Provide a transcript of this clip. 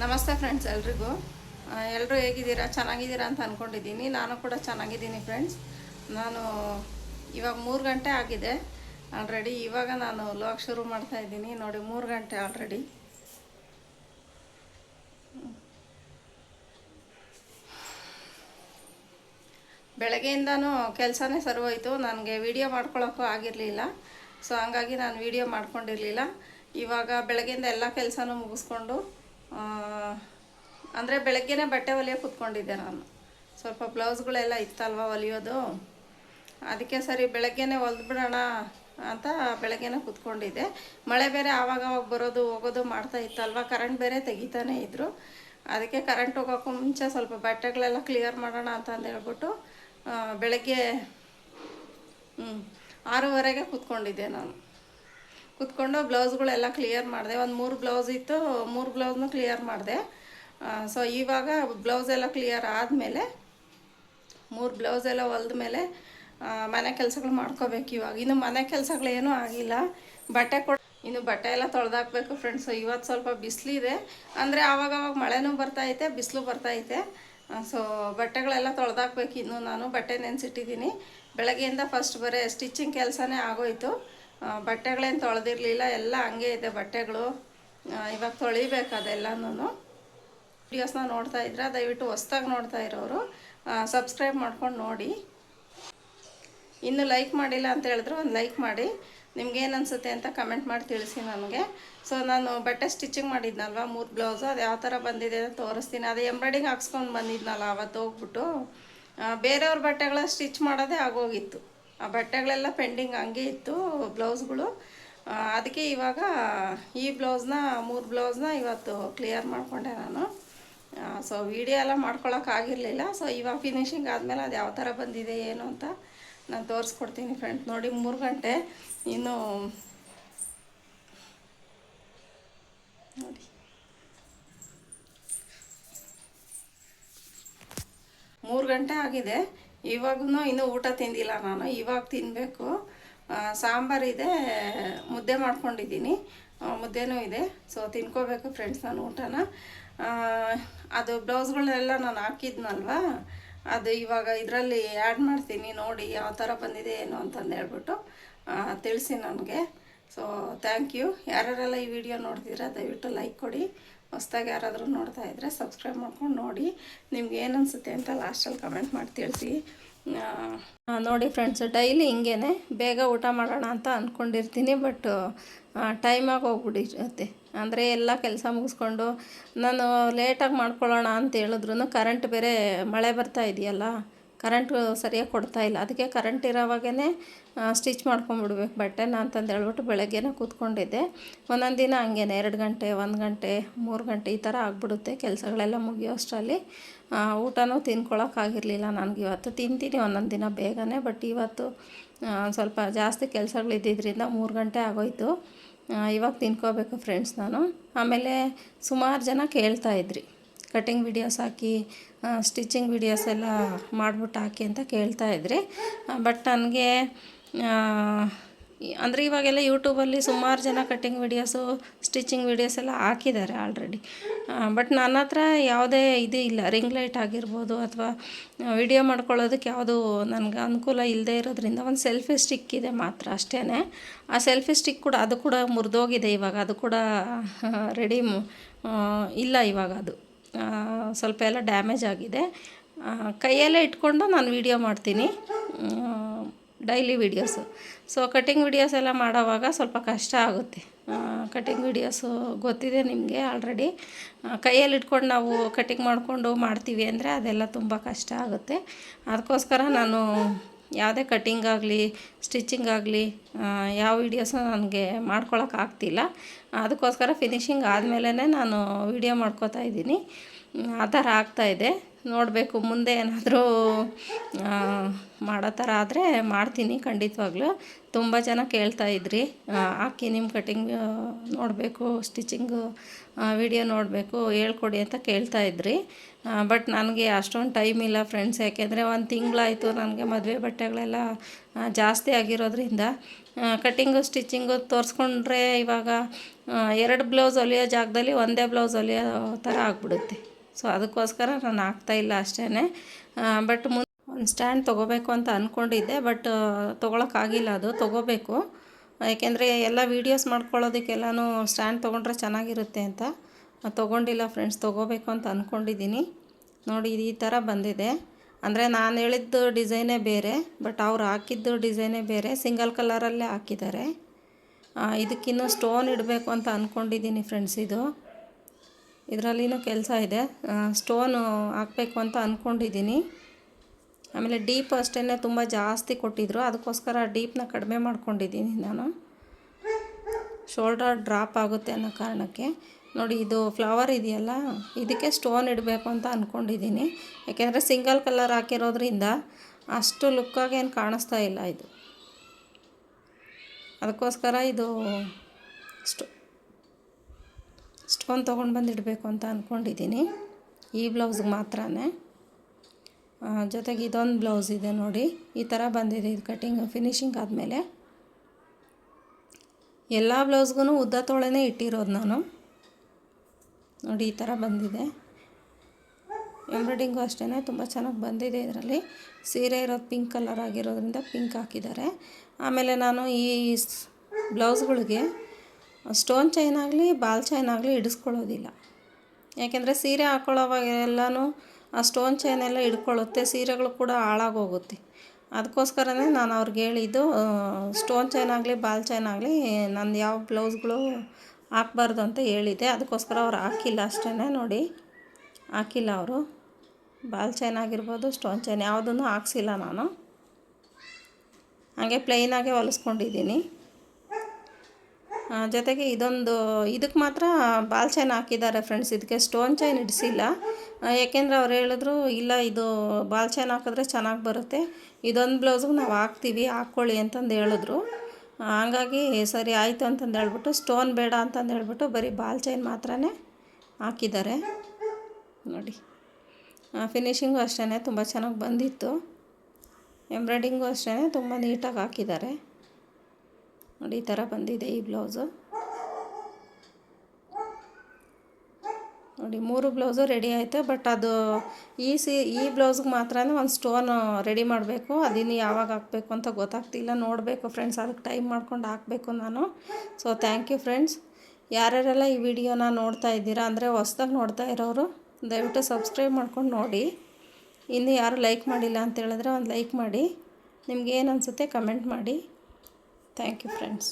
ನಮಸ್ತೆ ಫ್ರೆಂಡ್ಸ್ ಎಲ್ರಿಗೂ. ಎಲ್ಲರೂ ಹೇಗಿದ್ದೀರಾ? ಚೆನ್ನಾಗಿದ್ದೀರಾ ಅಂತ ಅಂದ್ಕೊಂಡಿದ್ದೀನಿ ನಾನು ಕೂಡ ಚೆನ್ನಾಗಿದ್ದೀನಿ ಫ್ರೆಂಡ್ಸ್ ನಾನು ಇವಾಗ ಮೂರು ಗಂಟೆ ಆಗಿದೆ. ಆಲ್ರೆಡಿ ಇವಾಗ ನಾನು ಲೋಕ್ ಶುರು ಮಾಡ್ತಾ ಇದ್ದೀನಿ. ನೋಡಿ, ಮೂರು ಗಂಟೆ ಆಲ್ರೆಡಿ ಬೆಳಗ್ಗೆಯಿಂದನೂ ಕೆಲಸನೇ ಸರ್ವೋಯ್ತು. ನನಗೆ ವಿಡಿಯೋ ಮಾಡ್ಕೊಳ್ಳೋಕ್ಕೂ ಆಗಿರಲಿಲ್ಲ. ಸೊ ಹಂಗಾಗಿ ನಾನು ವಿಡಿಯೋ ಮಾಡ್ಕೊಂಡಿರಲಿಲ್ಲ. ಇವಾಗ ಬೆಳಗ್ಗೆಯಿಂದ ಎಲ್ಲ ಕೆಲಸನೂ ಮುಗಿಸ್ಕೊಂಡು ಅಂದರೆ ಬೆಳಗ್ಗೆನೇ ಬಟ್ಟೆ ಹೊಲಿಯೋ ಕೂತ್ಕೊಂಡಿದ್ದೆ ನಾನು. ಸ್ವಲ್ಪ ಬ್ಲೌಸ್ಗಳೆಲ್ಲ ಇತ್ತಲ್ವ ಹೊಲಿಯೋದು ಅದಕ್ಕೆ ಸರಿ ಬೆಳಗ್ಗೆನೇ ಹೊಲಿದ್ಬಿಡೋಣ ಅಂತ ಬೆಳಗ್ಗೆನೇ ಕೂತ್ಕೊಂಡಿದ್ದೆ. ಮಳೆ ಬೇರೆ ಆವಾಗ ಅವಾಗ ಬರೋದು, ಹೋಗೋದು ಮಾಡ್ತಾ ಇತ್ತಲ್ವ? ಕರೆಂಟ್ ಬೇರೆ ತೆಗಿತಾನೆ ಇದ್ದರು ಅದಕ್ಕೆ ಕರೆಂಟ್ ಹೋಗೋಕ್ಕೂ ಮುಂಚೆ ಸ್ವಲ್ಪ ಬಟ್ಟೆಗಳೆಲ್ಲ ಕ್ಲಿಯರ್ ಮಾಡೋಣ ಅಂತ ಹೇಳ್ಬಿಟ್ಟು ಬೆಳಗ್ಗೆ ಹ್ಞೂ ಆರೂವರೆಗೆ ಕೂತ್ಕೊಂಡಿದ್ದೆ ನಾನು. ಕೂತ್ಕೊಂಡು ಬ್ಲೌಸ್ಗಳೆಲ್ಲ ಕ್ಲಿಯರ್ ಮಾಡಿದೆ. ಒಂದು ಮೂರು ಬ್ಲೌಸ್ ಇತ್ತು, ಮೂರು ಬ್ಲೌಸ್ನು ಕ್ಲಿಯರ್ ಮಾಡಿದೆ. ಸೊ ಇವಾಗ ಬ್ಲೌಸ್ ಎಲ್ಲ ಕ್ಲಿಯರ್ ಆದಮೇಲೆ, ಮೂರು ಬ್ಲೌಸ್ ಎಲ್ಲ ಹೊಲ್ದ ಮೇಲೆ ಮನೆ ಕೆಲಸಗಳು ಮಾಡ್ಕೋಬೇಕು ಇವಾಗ. ಇನ್ನು ಮನೆ ಕೆಲಸಗಳೇನೂ ಆಗಿಲ್ಲ. ಬಟ್ಟೆ ಕೊಡ, ಇನ್ನು ಬಟ್ಟೆ ಎಲ್ಲ ತೊಳೆದಾಕ್ಬೇಕು ಫ್ರೆಂಡ್ಸು ಇವತ್ತು ಸ್ವಲ್ಪ ಬಿಸಿಲಿದೆ ಅಂದರೆ ಆವಾಗವಾಗ ಮಳೆನೂ ಬರ್ತೈತೆ ಬಿಸಿಲು ಬರ್ತೈತೆ ಸೊ ಬಟ್ಟೆಗಳೆಲ್ಲ ತೊಳೆದಾಕ್ಬೇಕು. ಇನ್ನು ನಾನು ಬಟ್ಟೆ ನೆನೆಸಿಟ್ಟಿದ್ದೀನಿ. ಬೆಳಗ್ಗೆಯಿಂದ ಫಸ್ಟ್ ಬರೀ ಸ್ಟಿಚಿಂಗ್ ಕೆಲಸನೇ ಆಗೋಯಿತು. ಬಟ್ಟೆಗಳೇನು ತೊಳೆದಿರಲಿಲ್ಲ, ಎಲ್ಲ ಹಂಗೆ ಇದೆ ಬಟ್ಟೆಗಳು. ಇವಾಗ ತೊಳಿಬೇಕು ಅದೆಲ್ಲನೂ ವೀಡಿಯೋಸ್ನ ನೋಡ್ತಾ ಇದ್ರೆ, ದಯವಿಟ್ಟು ಹೊಸ್ದಾಗಿ ನೋಡ್ತಾ ಇರೋರು ಸಬ್ಸ್ಕ್ರೈಬ್ ಮಾಡ್ಕೊಂಡು ನೋಡಿ. ಇನ್ನು ಲೈಕ್ ಮಾಡಿಲ್ಲ ಅಂತ ಹೇಳಿದ್ರೆ ಒಂದು ಲೈಕ್ ಮಾಡಿ. ನಿಮ್ಗೇನು ಅನಿಸುತ್ತೆ ಅಂತ ಕಮೆಂಟ್ ಮಾಡಿ ತಿಳಿಸಿ ನನಗೆ ಸೊ ನಾನು ಬಟ್ಟೆ ಸ್ಟಿಚಿಂಗ್ ಮಾಡಿದ್ನಲ್ವ, ಮೂರು ಬ್ಲೌಸ್ ಅದು ಯಾವ ಥರ ಬಂದಿದೆ ಅಂತ ತೋರಿಸ್ತೀನಿ. ಅದು ಎಂಬ್ರಾಯ್ಡಿಂಗ್ ಹಾಕ್ಸ್ಕೊಂಡು ಬಂದಿದ್ನಲ್ಲ, ಅವತ್ತು ಹೋಗ್ಬಿಟ್ಟು. ಬೇರೆಯವ್ರ ಬಟ್ಟೆಗಳ ಸ್ಟಿಚ್ ಮಾಡೋದೇ ಆಗೋಗಿತ್ತು. ಬಟ್ಟೆಗಳೆಲ್ಲ ಪೆಂಡಿಂಗ್ ಹಂಗೆ ಇತ್ತು ಬ್ಲೌಸ್ಗಳು. ಆ, ಅದಕ್ಕೆ ಇವಾಗ ಈ ಬ್ಲೌಸ್ನ ಮೂರು ಬ್ಲೌಸ್ನ ಇವತ್ತು ಕ್ಲಿಯರ್ ಮಾಡಿಕೊಂಡೆ ನಾನು. ಸೊ ವಿಡಿಯೋ ಎಲ್ಲ ಮಾಡ್ಕೊಳ್ಳೋಕ್ಕಾಗಿರಲಿಲ್ಲ ಸೊ ಇವಾಗ ಫಿನಿಶಿಂಗ್ ಆದಮೇಲೆ ಅದು ಯಾವ ಥರ ಬಂದಿದೆ ಏನು ಅಂತ ನಾನು ತೋರಿಸ್ಕೊಡ್ತೀನಿ ಫ್ರೆಂಡ್ ನೋಡಿ ಮೂರು ಗಂಟೆ. ಇನ್ನು ನೋಡಿ. ಮೂರು ಗಂಟೆ ಆಗಿದೆ. ಇವಾಗೂ ಇನ್ನೂ ಊಟ ತಿಂದಿಲ್ಲ ನಾನು. ಇವಾಗ ತಿನ್ನಬೇಕು ಸಾಂಬಾರಿದೆ ಮುದ್ದೆ ಮಾಡ್ಕೊಂಡಿದ್ದೀನಿ. ಮುದ್ದೆನೂ ಇದೆ. ಸೊ ತಿನ್ಕೋಬೇಕು ಫ್ರೆಂಡ್ಸ್ ನಾನು ಊಟನ. ಅದು ಬ್ಲೌಸ್ಗಳನ್ನೆಲ್ಲ ನಾನು ಹಾಕಿದ್ನಲ್ವ? ಅದು ಇವಾಗ ಇದರಲ್ಲಿ ಆ್ಯಡ್ ಮಾಡ್ತೀನಿ ನೋಡಿ ಯಾವ ಥರ ಬಂದಿದೆ ಏನು ಅಂತಂದು ಹೇಳ್ಬಿಟ್ಟು ತಿಳಿಸಿ ನನಗೆ. ಸೊ ಥ್ಯಾಂಕ್ ಯು ಯಾರ್ಯಾರೆಲ್ಲ ಈ ವಿಡಿಯೋ ನೋಡ್ತೀರಾ ದಯವಿಟ್ಟು ಲೈಕ್ ಕೊಡಿ. ಹೊಸ್ದಾಗಿ ಯಾರಾದರೂ ನೋಡ್ತಾ ಇದ್ದರೆ ಸಬ್ಸ್ಕ್ರೈಬ್ ಮಾಡ್ಕೊಂಡು ನೋಡಿ. ನಿಮ್ಗೆ ಏನು ಅನಿಸುತ್ತೆ ಅಂತ ಲಾಸ್ಟಲ್ಲಿ ಕಮೆಂಟ್ ಮಾಡಿ ತಿಳಿಸಿ. ನೋಡಿ ಫ್ರೆಂಡ್ಸ್ ಡೈಲಿ ಹಿಂಗೇ ಬೇಗ ಊಟ ಮಾಡೋಣ ಅಂತ ಅಂದ್ಕೊಂಡಿರ್ತೀನಿ ಬಟ್ ಟೈಮಾಗಿ ಹೋಗ್ಬಿಟ್ಟಿರುತ್ತೆ ಅಂದರೆ ಎಲ್ಲ ಕೆಲಸ ಮುಗಿಸ್ಕೊಂಡು ನಾನು ಲೇಟಾಗಿ ಮಾಡ್ಕೊಳ್ಳೋಣ ಅಂತ ಹೇಳಿದ್ರು ಕರೆಂಟ್ ಬೇರೆ ಮಳೆ ಬರ್ತಾ ಇದೆಯಲ್ಲ ಕರೆಂಟ್ ಸರಿಯಾಗಿ ಕೊಡ್ತಾ ಇಲ್ಲ. ಅದಕ್ಕೆ ಕರೆಂಟ್ ಇರೋವಾಗೇ ಸ್ಟಿಚ್ ಮಾಡ್ಕೊಂಬಿಡ್ಬೇಕು. ಬಟ್ಟೆನ ಅಂತಂದು ಹೇಳ್ಬಿಟ್ಟು ಬೆಳಗ್ಗೆನೇ ಕೂತ್ಕೊಂಡಿದ್ದೆ. ಒಂದೊಂದು ದಿನ ಹಂಗೇನೆ ಎರಡು ಗಂಟೆ ಒಂದು ಗಂಟೆ ಮೂರು ಗಂಟೆ ಈ ಥರ ಆಗಿಬಿಡುತ್ತೆ ಕೆಲಸಗಳೆಲ್ಲ ಮುಗಿಯೋ ಅಷ್ಟರಲ್ಲಿ. ಆ, ಊಟನೂ ತಿನ್ಕೊಳಕ್ಕಾಗಿರಲಿಲ್ಲ ನನಗೆ ಇವತ್ತು. ತಿಂತೀನಿ ಒಂದೊಂದು ದಿನ ಬೇಗನೆ ಬಟ್ ಇವತ್ತು ಸ್ವಲ್ಪ ಜಾಸ್ತಿ ಕೆಲಸಗಳಿದ್ದಿದ್ದರಿಂದ ಮೂರು ಗಂಟೆ ಆಗೋಯ್ತು. ಇವಾಗ ತಿನ್ಕೋಬೇಕು ಫ್ರೆಂಡ್ಸ್ ನಾನು. ಆಮೇಲೆ ಸುಮಾರು ಜನ ಕೇಳ್ತಾ ಕಟಿಂಗ್ ವಿಡಿಯೋಸ್ ಹಾಕಿ ಸ್ಟಿಚಿಂಗ್ ವಿಡಿಯೋಸ್ ಎಲ್ಲ ಮಾಡ್ಬಿಟ್ಟು ಹಾಕಿ ಅಂತ ಕೇಳ್ತಾ ಇದ್ರಿ. ಬಟ್ ನನಗೆ ಅಂದರೆ ಇವಾಗೆಲ್ಲ ಯೂಟ್ಯೂಬಲ್ಲಿ ಸುಮಾರು ಜನ ಕಟಿಂಗ್ ವಿಡಿಯೋಸು ಸ್ಟಿಚಿಂಗ್ ವಿಡಿಯೋಸ್ ಎಲ್ಲ ಹಾಕಿದ್ದಾರೆ ಆಲ್ರೆಡಿ ಬಟ್ ನನ್ನ ಹತ್ರ ಯಾವುದೇ ಇದು ಇಲ್ಲ. ರಿಂಗ್ ಲೈಟ್ ಆಗಿರ್ಬೋದು ಅಥವಾ ವಿಡಿಯೋ ಮಾಡ್ಕೊಳ್ಳೋದಕ್ಕೆ ಯಾವುದು ನನಗೆ ಅನುಕೂಲ ಇಲ್ಲದೆ ಇರೋದ್ರಿಂದ ಒಂದು ಸೆಲ್ಫಿ ಸ್ಟಿಕ್ ಇದೆ ಮಾತ್ರ ಅಷ್ಟೇ ಆ ಸೆಲ್ಫಿ ಸ್ಟಿಕ್ ಕೂಡ ಅದು ಕೂಡ ಮುರಿದೋಗಿದೆ ಇವಾಗ. ಅದು ಕೂಡ ರೆಡಿ ಇಲ್ಲ ಇವಾಗ ಅದು. ಸ್ವಲ್ಪ ಎಲ್ಲ ಡ್ಯಾಮೇಜ್ ಆಗಿದೆ. ಕೈಯಲ್ಲೇ ಇಟ್ಕೊಂಡು ನಾನು ವೀಡಿಯೋ ಮಾಡ್ತೀನಿ. Daily videos so cutting videos ಎಲ್ಲ ಮಾಡೋವಾಗ ಸ್ವಲ್ಪ ಕಷ್ಟ ಆಗುತ್ತೆ. ಕಟಿಂಗ್ ವೀಡಿಯೋಸು ಗೊತ್ತಿದೆ ನಿಮಗೆ ಆಲ್ರೆಡಿ ಕೈಯಲ್ಲಿ ಇಟ್ಕೊಂಡು ನಾವು ಕಟಿಂಗ್ ಮಾಡಿಕೊಂಡು ಮಾಡ್ತೀವಿ ಅಂದರೆ ಅದೆಲ್ಲ ತುಂಬ ಕಷ್ಟ ಆಗುತ್ತೆ. ಅದಕ್ಕೋಸ್ಕರ ನಾನು ಯಾವುದೇ ಕಟ್ಟಿಂಗ್ ಆಗಲಿ ಸ್ಟಿಚಿಂಗ್ ಆಗಲಿ ಯಾವ ವೀಡಿಯೋಸು ನನಗೆ ಮಾಡ್ಕೊಳಕ್ಕೆ ಆಗ್ತಿಲ್ಲ. ಅದಕ್ಕೋಸ್ಕರ ಫಿನಿಶಿಂಗ್ ಆದಮೇಲೆ ನಾನು ವೀಡಿಯೋ ಮಾಡ್ಕೋತಾ ಇದ್ದೀನಿ. ಆ ಥರ ಆಗ್ತಾಯಿದೆ ನೋಡಬೇಕು, ಮುಂದೆ ಏನಾದರೂ ಮಾಡೋ ಥರ ಆದರೆ ಮಾಡ್ತೀನಿ ಖಂಡಿತವಾಗ್ಲೂ. ತುಂಬ ಜನ ಕೇಳ್ತಾ ಇದ್ರಿ. ಹಾಕಿ ನಿಮ್ಮ ಕಟಿಂಗ್ ನೋಡಬೇಕು ಸ್ಟಿಚಿಂಗು ವಿಡಿಯೋ ನೋಡಬೇಕು, ಹೇಳ್ಕೊಡಿ ಅಂತ ಕೇಳ್ತಾ ಇದ್ರಿ. ಬಟ್ ನನಗೆ ಅಷ್ಟೊಂದು ಟೈಮ್ ಇಲ್ಲ ಫ್ರೆಂಡ್ಸ್ ಯಾಕೆಂದರೆ ಒಂದು ತಿಂಗಳಾಯಿತು ನನಗೆ ಮದುವೆ ಬಟ್ಟೆಗಳೆಲ್ಲ ಜಾಸ್ತಿ ಆಗಿರೋದ್ರಿಂದ ಕಟ್ಟಿಂಗು ಸ್ಟಿಚಿಂಗು ತೋರಿಸ್ಕೊಂಡ್ರೆ ಇವಾಗ ಎರಡು ಬ್ಲೌಸ್ ಹೊಲಿಯೋ ಜಾಗದಲ್ಲಿ ಒಂದೇ ಬ್ಲೌಸ್ ಹೊಲಿಯೋ ಥರ ಆಗ್ಬಿಡುತ್ತೆ. ಸೊ ಅದಕ್ಕೋಸ್ಕರ ನಾನು ಆಗ್ತಾಯಿಲ್ಲ ಅಷ್ಟೇ ಬಟ್ ಮುಂದೆ ಒಂದು ಸ್ಟ್ಯಾಂಡ್ ತೊಗೋಬೇಕು ಅಂತ ಅಂದ್ಕೊಂಡಿದ್ದೆ ಬಟ್ ತೊಗೊಳಕ್ಕಾಗಿಲ್ಲ ಅದು, ತೊಗೋಬೇಕು. ಯಾಕೆಂದರೆ ಎಲ್ಲ ವೀಡಿಯೋಸ್ ಮಾಡ್ಕೊಳ್ಳೋದಕ್ಕೆಲ್ಲನೂ ಸ್ಟ್ಯಾಂಡ್ ತೊಗೊಂಡ್ರೆ ಚೆನ್ನಾಗಿರುತ್ತೆ ಅಂತ. ತೊಗೊಂಡಿಲ್ಲ ಫ್ರೆಂಡ್ಸ್ ತೊಗೋಬೇಕು ಅಂತ ಅಂದ್ಕೊಂಡಿದ್ದೀನಿ ನೋಡಿ, ಈ ಥರ ಬಂದಿದೆ. ಅಂದರೆ ನಾನು ಹೇಳಿದ್ದು ಡಿಸೈನೇ ಬೇರೆ ಬಟ್ ಅವ್ರು ಹಾಕಿದ್ದು ಡಿಸೈನೇ ಬೇರೆ ಸಿಂಗಲ್ ಕಲರಲ್ಲೇ ಹಾಕಿದ್ದಾರೆ. ಇದಕ್ಕಿನ್ನೂ ಸ್ಟೋನ್ ಇಡಬೇಕು ಅಂತ ಅಂದ್ಕೊಂಡಿದ್ದೀನಿ ಫ್ರೆಂಡ್ಸ್ ಇದು. ಇದರಲ್ಲಿನೂ ಕೆಲಸ ಇದೆ. ಸ್ಟೋನು ಹಾಕಬೇಕು ಅಂತ ಅಂದ್ಕೊಂಡಿದ್ದೀನಿ ಆಮೇಲೆ ಡೀಪ್ ಅಷ್ಟೇ ತುಂಬ ಜಾಸ್ತಿ ಕೊಟ್ಟಿದ್ರು. ಅದಕ್ಕೋಸ್ಕರ ಡೀಪ್ನ ಕಡಿಮೆ ಮಾಡ್ಕೊಂಡಿದ್ದೀನಿ ನಾನು. ಶೋಲ್ಡರ್ ಡ್ರಾಪ್ ಆಗುತ್ತೆ ಅನ್ನೋ ಕಾರಣಕ್ಕೆ. ನೋಡಿ, ಇದು ಫ್ಲವರ್ ಇದೆಯಲ್ಲ, ಇದಕ್ಕೆ ಸ್ಟೋನ್ ಇಡಬೇಕು ಅಂತ ಅಂದ್ಕೊಂಡಿದ್ದೀನಿ ಯಾಕೆಂದರೆ ಸಿಂಗಲ್ ಕಲರ್ ಹಾಕಿರೋದ್ರಿಂದ ಅಷ್ಟು ಲುಕ್ಕಾಗೇನು ಕಾಣಿಸ್ತಾ ಇಲ್ಲ ಇದು. ಅದಕ್ಕೋಸ್ಕರ ಇದು ಸ್ಟೋ ಸ್ಟೋನ್ ತೊಗೊಂಡು ಬಂದು ಇಡಬೇಕು ಅಂತ ಅಂದ್ಕೊಂಡಿದ್ದೀನಿ ಈ ಬ್ಲೌಸ್ಗೆ ಮಾತ್ರ ಜೊತೆಗೆ ಇದೊಂದು ಬ್ಲೌಸ್ ಇದೆ ನೋಡಿ. ಈ ಥರ ಬಂದಿದೆ ಇದು ಕಟ್ಟಿಂಗ್ ಫಿನಿಶಿಂಗ್ ಆದಮೇಲೆ ಎಲ್ಲ ಬ್ಲೌಸ್ಗೂ ಉದ್ದ ತೋಳೆನೇ ಇಟ್ಟಿರೋದು ನಾನು. ನೋಡಿ, ಈ ಥರ ಬಂದಿದೆ. ಎಂಬ್ರಾಯ್ಡಿಂಗು ಅಷ್ಟೇ ತುಂಬ ಚೆನ್ನಾಗಿ ಬಂದಿದೆ ಇದರಲ್ಲಿ. ಸೀರೆ ಇರೋದು ಪಿಂಕ್ ಕಲರ್ ಆಗಿರೋದ್ರಿಂದ ಪಿಂಕ್ ಹಾಕಿದ್ದಾರೆ. ಆಮೇಲೆ ನಾನು ಈ ಬ್ಲೌಸ್ಗಳಿಗೆ ಸ್ಟೋನ್ ಚೈನ್ ಆಗಲಿ, ಬಾಲ್ ಚೈನ್ ಆಗಲಿ ಹಿಡಿಸ್ಕೊಳ್ಳೋದಿಲ್ಲ. ಯಾಕೆಂದರೆ ಸೀರೆ ಹಾಕೊಳ್ಳೋವಾಗ ಎಲ್ಲನೂ ಆ ಸ್ಟೋನ್ ಚೈನ್ ಎಲ್ಲ ಹಿಡ್ಕೊಳ್ಳುತ್ತೆ, ಸೀರೆಗಳು ಕೂಡ ಹಾಳಾಗೋಗುತ್ತೆ. ಅದಕ್ಕೋಸ್ಕರನೇ ನಾನು ಅವ್ರಿಗೆ ಹೇಳಿದ್ದು ಸ್ಟೋನ್ ಚೈನ್ ಆಗಲಿ, ಬಾಲ್ ಚೈನ್ ಆಗಲಿ ನಾನು ಯಾವ ಬ್ಲೌಸ್ಗಳು ಹಾಕ್ಬಾರ್ದು ಅಂತ ಹೇಳಿದ್ದೆ. ಅದಕ್ಕೋಸ್ಕರ ಅವ್ರು ಹಾಕಿಲ್ಲ ಅಷ್ಟೇ ನೋಡಿ. ಹಾಕಿಲ್ಲ ಅವರು. ಬಾಲ್ ಚೈನ್ ಆಗಿರ್ಬೋದು, ಸ್ಟೋನ್ ಚೈನ್ ಯಾವುದನ್ನು ಹಾಕ್ಸಿಲ್ಲ ನಾನು. ಹಾಗೆ ಪ್ಲೈನಾಗೆ ಹೊಲಿಸ್ಕೊಂಡಿದ್ದೀನಿ. ಜೊತೆಗೆ ಇದೊಂದು, ಇದಕ್ಕೆ ಮಾತ್ರ ಬಾಲ್ ಚೈನ್ ಹಾಕಿದ್ದಾರೆ ಫ್ರೆಂಡ್ಸ್ ಇದಕ್ಕೆ ಸ್ಟೋನ್ ಚೈನ್ ಇಡಿಸಿಲ್ಲ. ಏಕೆಂದರೆ ಅವ್ರು ಹೇಳಿದ್ರು, ಇಲ್ಲ, ಇದು ಬಾಲ್ ಚೈನ್ ಹಾಕಿದ್ರೆ ಚೆನ್ನಾಗಿ ಬರುತ್ತೆ. ಇದೊಂದು ಬ್ಲೌಸ್ಗೆ ನಾವು ಹಾಕ್ತೀವಿ ಹಾಕ್ಕೊಳ್ಳಿ ಅಂತಂದು ಹೇಳಿದ್ರು. ಹಾಗಾಗಿ ಸರಿ ಆಯಿತು ಅಂತಂದು ಹೇಳ್ಬಿಟ್ಟು ಸ್ಟೋನ್ ಬೇಡ ಅಂತಂದು ಹೇಳ್ಬಿಟ್ಟು ಬರೀ ಬಾಲ್ ಚೈನ್ ಮಾತ್ರನೇ ಹಾಕಿದ್ದಾರೆ. ನೋಡಿ. ಫಿನಿಶಿಂಗು ಅಷ್ಟೇ ತುಂಬ ಚೆನ್ನಾಗಿ ಬಂದಿತ್ತು. ಎಂಬ್ರಾಯ್ಡಿಂಗು ಅಷ್ಟೇ ತುಂಬ ನೀಟಾಗಿ ಹಾಕಿದ್ದಾರೆ. ನೋಡಿ, ಈ ಥರ ಬಂದಿದೆ ಈ ಬ್ಲೌಸು. ನೋಡಿ, ಮೂರು ಬ್ಲೌಸು ರೆಡಿ ಆಯಿತು, ಬಟ್ ಅದು ಈ ಸಿ, ಈ ಬ್ಲೌಸ್ಗೆ ಮಾತ್ರ ಒಂದು ಸ್ಟೋನ್ ರೆಡಿ ಮಾಡಬೇಕು. ಅದಿನ್ನು ಯಾವಾಗ ಹಾಕಬೇಕು ಅಂತ ಗೊತ್ತಾಗ್ತಿಲ್ಲ. ನೋಡಬೇಕು ಫ್ರೆಂಡ್ಸ್, ಅದಕ್ಕೆ ಟೈಮ್ ಮಾಡ್ಕೊಂಡು ಹಾಕಬೇಕು ನಾನು. ಸೊ ಥ್ಯಾಂಕ್ ಯು ಫ್ರೆಂಡ್ಸ್ ಯಾರ್ಯಾರೆಲ್ಲ ಈ ವಿಡಿಯೋನ ನೋಡ್ತಾ ಇದ್ದೀರಾ, ಅಂದರೆ ಹೊಸ್ದಾಗಿ ನೋಡ್ತಾ ಇರೋರು, ದಯವಿಟ್ಟು ಸಬ್ಸ್ಕ್ರೈಬ್ ಮಾಡ್ಕೊಂಡು ನೋಡಿ. ಇನ್ನು ಯಾರು ಲೈಕ್ ಮಾಡಿಲ್ಲ ಅಂತ ಹೇಳಿದ್ರೆ ಒಂದು ಲೈಕ್ ಮಾಡಿ. ನಿಮ್ಗೆ ಏನು ಅನಿಸುತ್ತೆ ಕಮೆಂಟ್ ಮಾಡಿ. Thank you friends